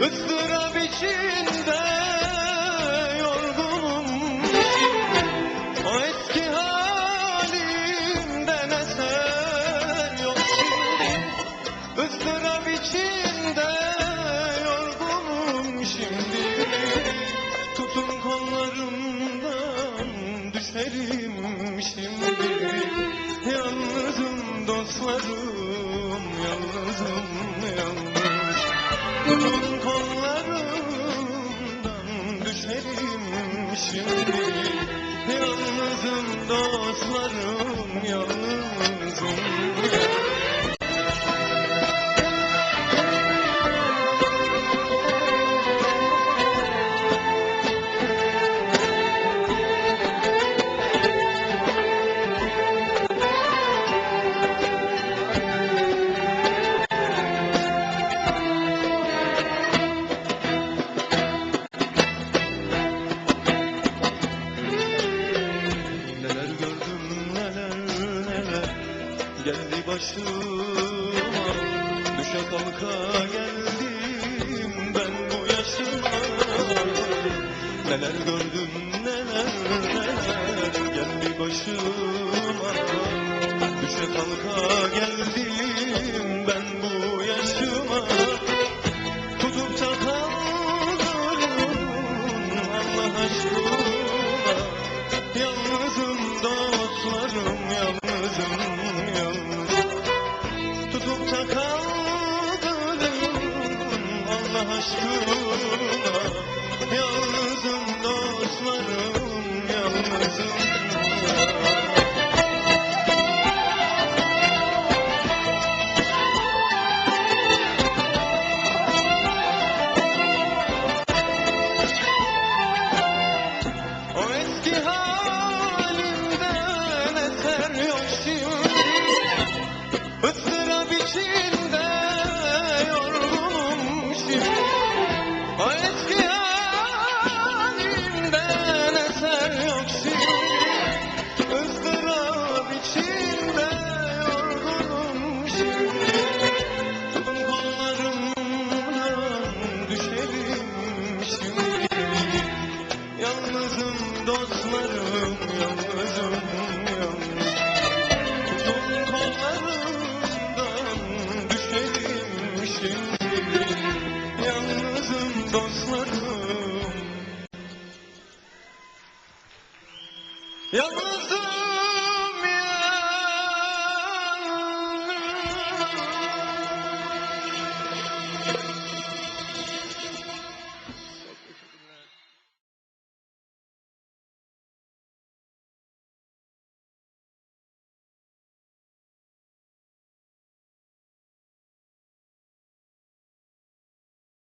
ıstırap içinde yorgunum. O eski halimden eser yok şimdi. Istırap içinde yorgunum şimdi. Tutun kollarımdan düşerim şimdi. Yalnızım dostlarım yalnızım yalnız. Tutun kollarımdan şimdi Yalnızım dostlarım yalnızım başıma. Düşe kalka geldim ben bu yaşıma. Neler gördüm neler neler. Geldi başıma. Düşe kalka geldim ben bu yaşıma. Tutup da Allah aşkına. Yalnızım dostlarım yalnızım yalnız aşkına Yalnızım